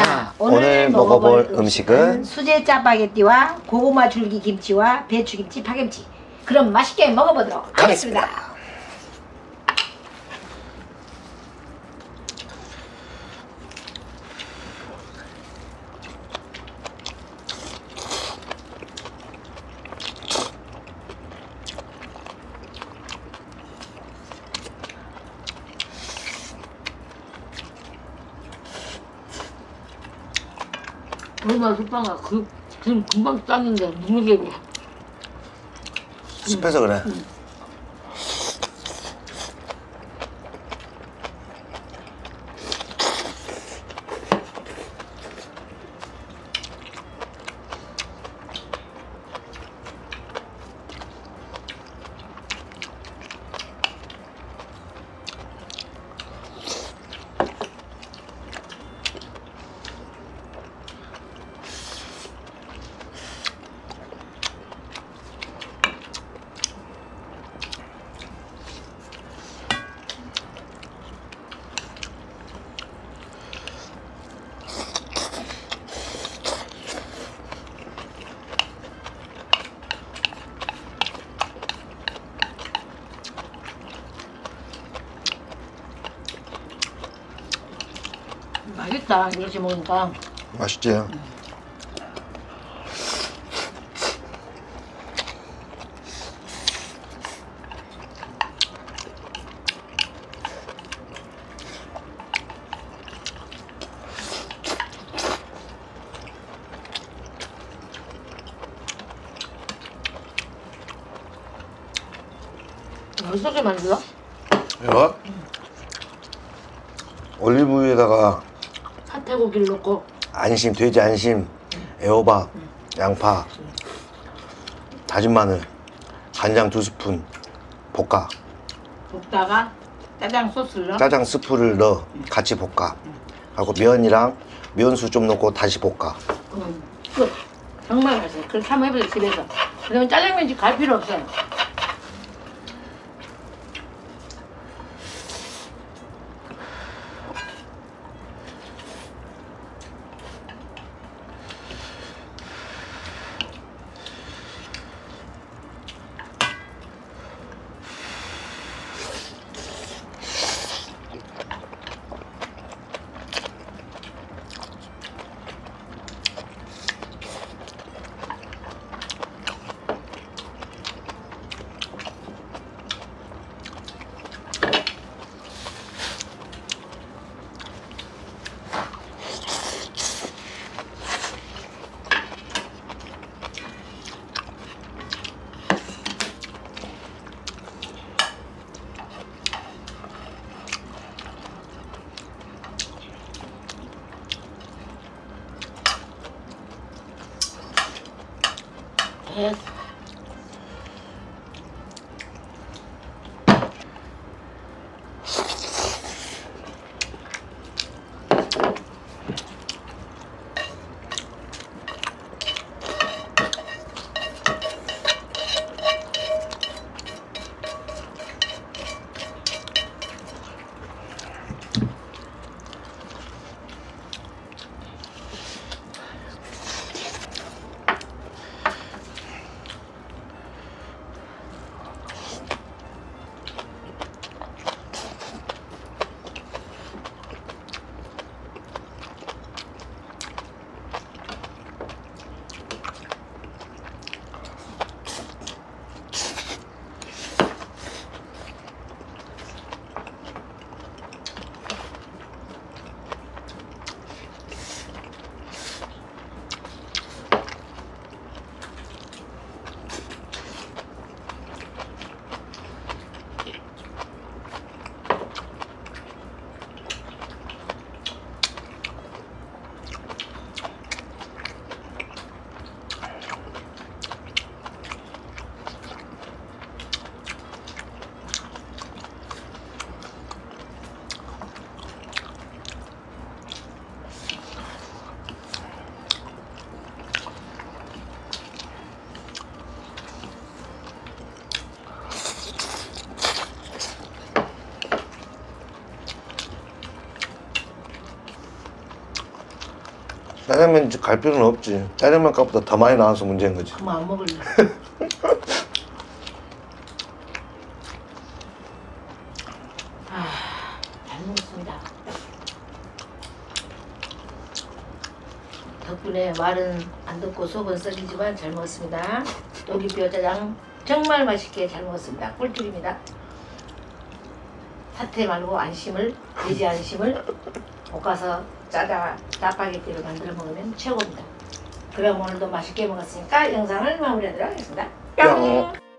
자, 오늘 먹어볼 음식은 수제 짜파게티와 고구마 줄기 김치와 배추 김치, 파김치. 그럼 맛있게 먹어보도록 하겠습니다. 얼마나 습방아? 그 지금 금방 땄는데 묵묵이고 습해서 그래. 맛있다 이렇게 먹으니까 맛있지? 어떻게 만들어? 이거 올리브유에다가 사태고기를 넣고 안심, 돼지 안심, 애호박, 양파, 다진 마늘, 간장 두 스푼 볶아. 볶다가 짜장 소스를 넣어 짜장 스프를 넣어 같이 볶아. 하고 면이랑 면수 좀 넣고 다시 볶아. 음, 끝 정말 맛있어 그렇게 한번 해보세요 집에서 그러면 짜장면집 갈 필요 없어요 Yes. 짜장면 갈 필요는 없지. 짜장면 값보다 더 많이 나와서 문제인 거지. 그만 안 먹을래. 아, 잘 먹었습니다. 덕분에 말은 안 듣고 속은 썩이지만 잘 먹었습니다. 도기뼈 짜장 정말 맛있게 잘 먹었습니다. 꿀팁입니다. 사태 말고 안심을, 돼지 안심을 볶아서 짜다 짜파게티를 만들어 먹으면 최고입니다. 그럼 오늘도 맛있게 먹었으니까 영상을 마무리하도록 하겠습니다. 뿅.